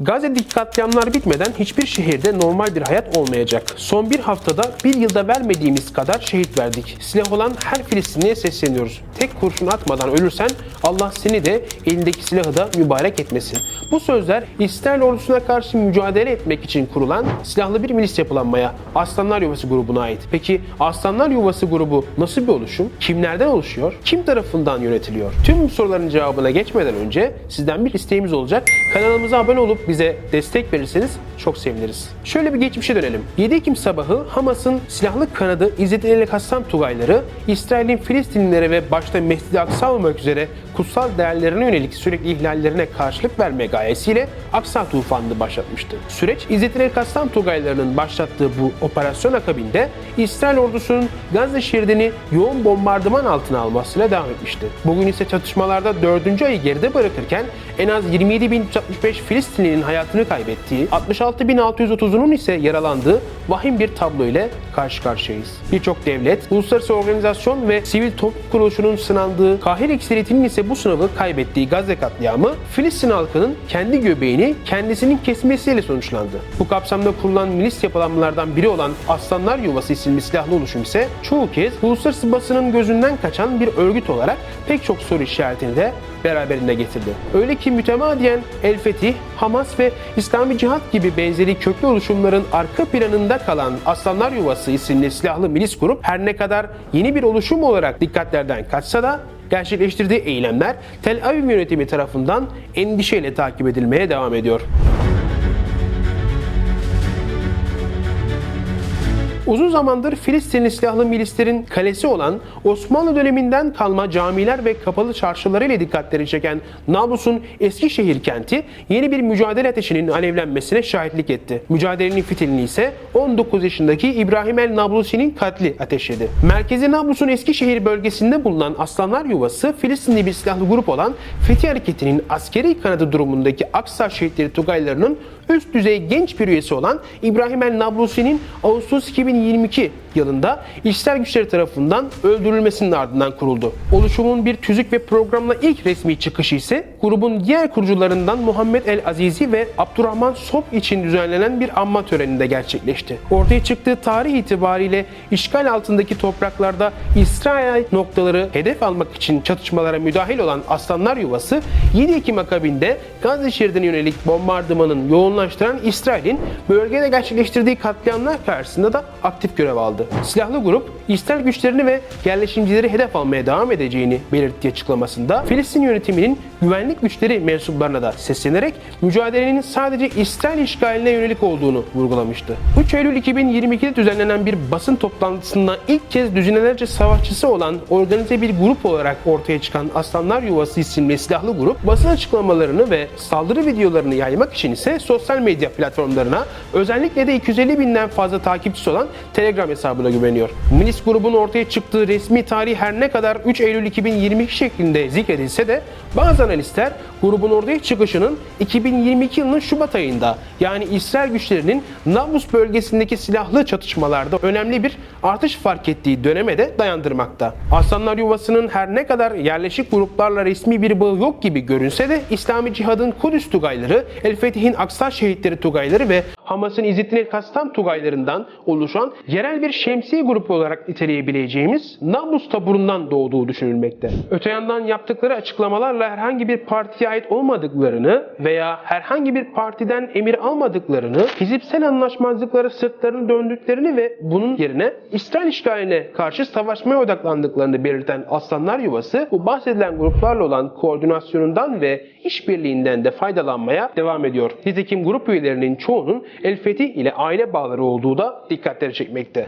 Gazze'deki katliamlar bitmeden hiçbir şehirde normal bir hayat olmayacak. Son bir haftada bir yılda vermediğimiz kadar şehit verdik. Silah olan her Filistinliye sesleniyoruz. Tek kurşun atmadan ölürsen Allah seni de elindeki silahı da mübarek etmesin. Bu sözler İsrail ordusuna karşı mücadele etmek için kurulan silahlı bir milis yapılanmaya Aslanlar Yuvası grubuna ait. Peki Aslanlar Yuvası grubu nasıl bir oluşum? Kimlerden oluşuyor? Kim tarafından yönetiliyor? Tüm soruların cevabına geçmeden önce sizden bir isteğimiz olacak. Kanalımıza abone olup bize destek verirseniz çok seviniriz. Şöyle bir geçmişe dönelim. 7 Ekim sabahı Hamas'ın silahlı kanadı İzzet El Kassam Tugayları, İsrail'in Filistinlilere ve başta Mescid-i Aksa olmak üzere kutsal değerlerine yönelik sürekli ihlallerine karşılık verme gayesiyle Aksa tufanını başlatmıştı. Süreç İzzet El Kassam Tugaylarının başlattığı bu operasyon akabinde İsrail ordusunun Gazze şeridini yoğun bombardıman altına almasıyla devam etmişti. Bugün ise çatışmalarda 4. ayı geride bırakırken en az 27.365 Filistinlinin hayatını kaybettiği, 66.630'unun ise yaralandığı vahim bir tablo ile karşı karşıyayız. Birçok devlet, uluslararası organizasyon ve sivil toplum kuruluşunun sınandığı, Kahire ekseriyetinin ise bu sınavı kaybettiği Gazze katliamı, Filistin halkının kendi göbeğini kendisinin kesmesiyle sonuçlandı. Bu kapsamda kurulan milis yapılanmalardan biri olan Aslanlar Yuvası isimli silahlı oluşum ise çoğu kez uluslararası basının gözünden kaçan bir örgüt olarak pek çok soru işaretini de beraberinde getirdi. Öyle ki mütemadiyen El Fetih, Hamas ve İslami Cihat gibi benzeri köklü oluşumların arka planında kalan Aslanlar Yuvası isimli silahlı milis grup her ne kadar yeni bir oluşum olarak dikkatlerden kaçsa da gerçekleştirdiği eylemler Tel Aviv yönetimi tarafından endişeyle takip edilmeye devam ediyor. Uzun zamandır Filistinli silahlı milislerin kalesi olan Osmanlı döneminden kalma camiler ve kapalı çarşılarıyla dikkatleri çeken Nablus'un Eskişehir kenti yeni bir mücadele ateşinin alevlenmesine şahitlik etti. Mücadelenin fitilini ise 19 yaşındaki İbrahim el Nablusi'nin katli ateşledi. Merkezi Nablus'un Eskişehir bölgesinde bulunan Aslanlar Yuvası Filistinli bir silahlı grup olan Fethi Hareketi'nin askeri kanadı durumundaki Aksa şehitleri Tugaylarının üst düzey genç bir üyesi olan İbrahim el Nablusi'nin Ağustos 2022 yılında işler güçleri tarafından öldürülmesinin ardından kuruldu. Oluşumun bir tüzük ve programla ilk resmi çıkışı ise grubun diğer kurucularından Muhammed el Azizi ve Abdurrahman Sop için düzenlenen bir anma töreninde gerçekleşti. Ortaya çıktığı tarih itibariyle işgal altındaki topraklarda İsrail noktaları hedef almak için çatışmalara müdahil olan Aslanlar Yuvası 7 Ekim akabinde Gazze şeridine yönelik bombardımanın yoğunlaştıran İsrail'in bölgede gerçekleştirdiği katliamlar karşısında da aktif görev aldı. Silahlı grup İsrail güçlerini ve yerleşimcileri hedef almaya devam edeceğini belirttiği açıklamasında Filistin yönetiminin güvenlik güçleri mensuplarına da seslenerek mücadelenin sadece İsrail işgaline yönelik olduğunu vurgulamıştı. 3 Eylül 2022'de düzenlenen bir basın toplantısında ilk kez düzinelerce savaşçısı olan organize bir grup olarak ortaya çıkan Aslanlar Yuvası isimli silahlı grup basın açıklamalarını ve saldırı videolarını yaymak için ise sosyal medya platformlarına özellikle de 250 binden fazla takipçisi olan Telegram hesabına güveniyor. Milis grubun ortaya çıktığı resmi tarih her ne kadar 3 Eylül 2022 şeklinde zikredilse de bazı analistler grubun ortaya çıkışının 2022 yılının Şubat ayında yani İsrail güçlerinin Nablus bölgesindeki silahlı çatışmalarda önemli bir artış fark ettiği döneme de dayandırmakta. Aslanlar Yuvası'nın her ne kadar yerleşik gruplarla resmi bir bağı yok gibi görünse de İslami Cihad'ın Kudüs Tugayları, El Fetih'in Aksa Şehitleri Tugayları ve Hamas'ın İzzettin Kastam Tugaylarından oluşan yerel bir şemsiye grubu olarak niteleyebileceğimiz Nablus taburundan doğduğu düşünülmekte. Öte yandan yaptıkları açıklamalarla herhangi bir partiye ait olmadıklarını veya herhangi bir partiden emir almadıklarını, hizipsel anlaşmazlıklara sırtlarını döndüklerini ve bunun yerine İsrail işgaline karşı savaşmaya odaklandıklarını belirten Aslanlar Yuvası bu bahsedilen gruplarla olan koordinasyonundan ve işbirliğinden de faydalanmaya devam ediyor. Nitekim grup üyelerinin çoğunun El Fetih ile aile bağları olduğu da dikkatleri çekmekte.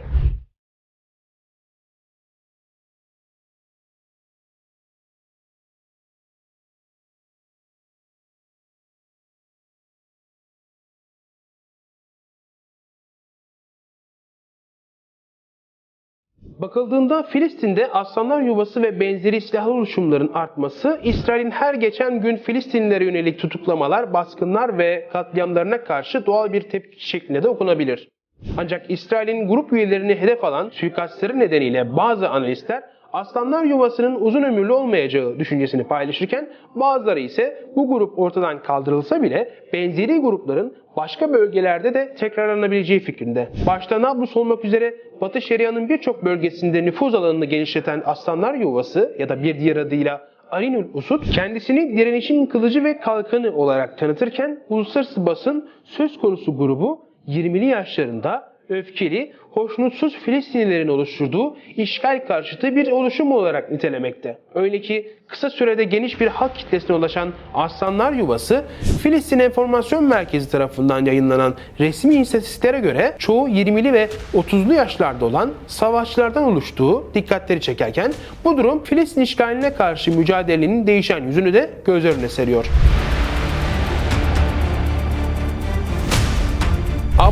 Bakıldığında Filistin'de aslanlar yuvası ve benzeri silahlı oluşumların artması, İsrail'in her geçen gün Filistinlilere yönelik tutuklamalar, baskınlar ve katliamlarına karşı doğal bir tepki şeklinde de okunabilir. Ancak İsrail'in grup üyelerini hedef alan suikastları nedeniyle bazı analistler aslanlar yuvasının uzun ömürlü olmayacağı düşüncesini paylaşırken bazıları ise bu grup ortadan kaldırılsa bile benzeri grupların başka bölgelerde de tekrarlanabileceği fikrinde. Başta Nablus olmak üzere Batı Şeria'nın birçok bölgesinde nüfuz alanını genişleten aslanlar yuvası ya da bir diğer adıyla Arinul Usud kendisini direnişin kılıcı ve kalkanı olarak tanıtırken uluslararası basın söz konusu grubu 20'li yaşlarında öfkeli, hoşnutsuz Filistinlilerin oluşturduğu işgal karşıtı bir oluşum olarak nitelemekte. Öyle ki kısa sürede geniş bir halk kitlesine ulaşan Aslanlar Yuvası, Filistin Enformasyon Merkezi tarafından yayınlanan resmi istatistiklere göre çoğu 20'li ve 30'lu yaşlarda olan savaşçılardan oluştuğu dikkatleri çekerken bu durum Filistin işgaline karşı mücadelenin değişen yüzünü de göz önüne seriyor.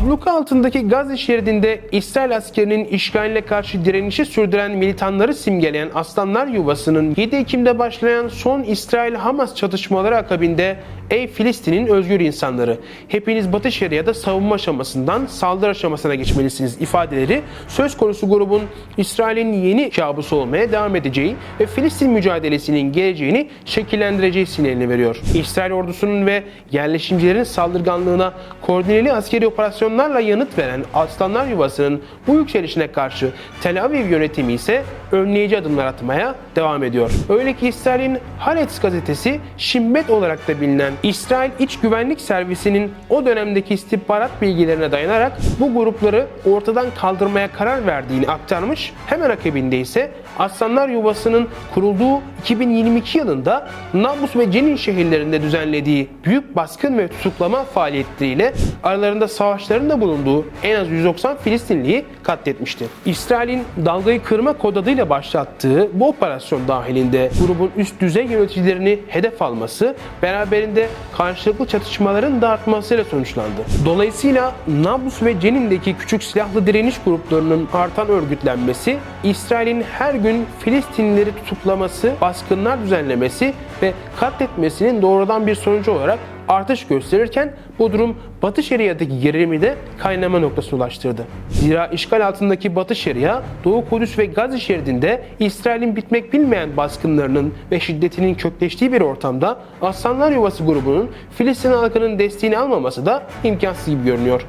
Abluka altındaki Gazze şeridinde İsrail askerinin işgaline karşı direnişi sürdüren militanları simgeleyen Aslanlar Yuvası'nın 7 Ekim'de başlayan son İsrail-Hamas çatışmaları akabinde Ey Filistin'in özgür insanları, hepiniz Batı Şeria'da savunma aşamasından saldırı aşamasına geçmelisiniz ifadeleri söz konusu grubun İsrail'in yeni kabusu olmaya devam edeceği ve Filistin mücadelesinin geleceğini şekillendireceği sinyalini veriyor. İsrail ordusunun ve yerleşimcilerin saldırganlığına koordineli askeri operasyonlarla yanıt veren Aslanlar Yuvası'nın bu yükselişine karşı Tel Aviv yönetimi ise önleyici adımlar atmaya devam ediyor. Öyle ki İsrail'in Haaretz gazetesi Şimbet olarak da bilinen İsrail İç Güvenlik Servisi'nin o dönemdeki istihbarat bilgilerine dayanarak bu grupları ortadan kaldırmaya karar verdiğini aktarmış. Hemen akabinde ise Aslanlar Yuvası'nın kurulduğu 2022 yılında Nablus ve Cenin şehirlerinde düzenlediği büyük baskın ve tutuklama faaliyetleriyle aralarında savaşların da bulunduğu en az 190 Filistinliyi katletmişti. İsrail'in dalgayı kırma kod adıyla başlattığı bu operasyon dahilinde grubun üst düzey yöneticilerini hedef alması beraberinde karşılıklı çatışmaların da artmasıyla sonuçlandı. Dolayısıyla Nablus ve Cenin'deki küçük silahlı direniş gruplarının artan örgütlenmesi, İsrail'in her gün Filistinlileri tutuklaması, baskınlar düzenlemesi ve katletmesinin doğrudan bir sonucu olarak artış gösterirken bu durum Batı Şeria'daki gerilimi de kaynama noktasına ulaştırdı. Zira işgal altındaki Batı Şeria, Doğu Kudüs ve Gazze şeridinde İsrail'in bitmek bilmeyen baskınlarının ve şiddetinin kökleştiği bir ortamda Aslanlar Yuvası grubunun Filistin halkının desteğini almaması da imkansız gibi görünüyor.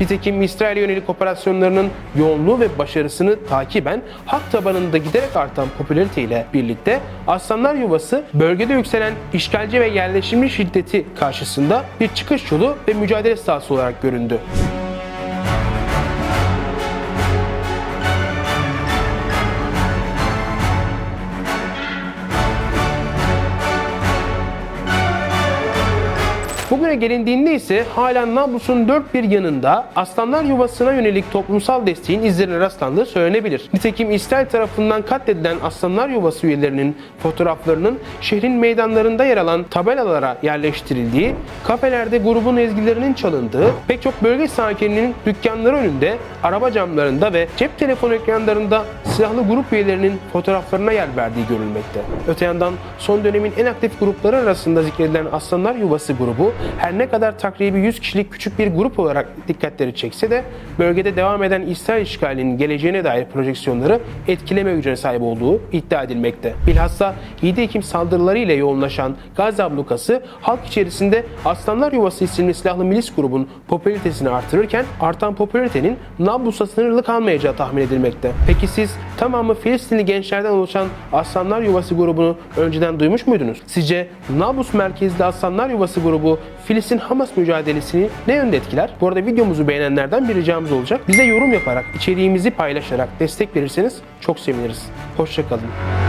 Nitekim İsrail'e yönelik operasyonlarının yoğunluğu ve başarısını takiben halk tabanında giderek artan popülariteyle birlikte Aslanlar Yuvası bölgede yükselen işgalci ve yerleşimci şiddeti karşısında bir çıkış yolu ve mücadele sahası olarak göründü. Bugüne gelindiğinde ise hala Nablus'un dört bir yanında aslanlar yuvasına yönelik toplumsal desteğin izlerine rastlandığı söylenebilir. Nitekim İsrail tarafından katledilen aslanlar yuvası üyelerinin fotoğraflarının şehrin meydanlarında yer alan tabelalara yerleştirildiği, kafelerde grubun ezgilerinin çalındığı, pek çok bölge sakininin dükkanları önünde, araba camlarında ve cep telefonu ekranlarında silahlı grup üyelerinin fotoğraflarına yer verdiği görülmekte. Öte yandan son dönemin en aktif grupları arasında zikredilen Aslanlar Yuvası grubu her ne kadar takribi 100 kişilik küçük bir grup olarak dikkatleri çekse de bölgede devam eden İsrail işgalinin geleceğine dair projeksiyonları etkileme gücüne sahip olduğu iddia edilmekte. Bilhassa 7 Ekim saldırıları ile yoğunlaşan Gazze ablukası halk içerisinde Aslanlar Yuvası isimli silahlı milis grubun popülaritesini artırırken artan popülaritenin Nablus'a sınırlı kalmayacağı tahmin edilmekte. Peki siz tamamı Filistinli gençlerden oluşan Aslanlar Yuvası grubunu önceden duymuş muydunuz? Sizce Nablus merkezli Aslanlar Yuvası grubu Filistin-Hamas mücadelesini ne yönde etkiler? Bu arada videomuzu beğenenlerden bir ricamız olacak. Bize yorum yaparak, içeriğimizi paylaşarak destek verirseniz çok seviniriz. Hoşçakalın.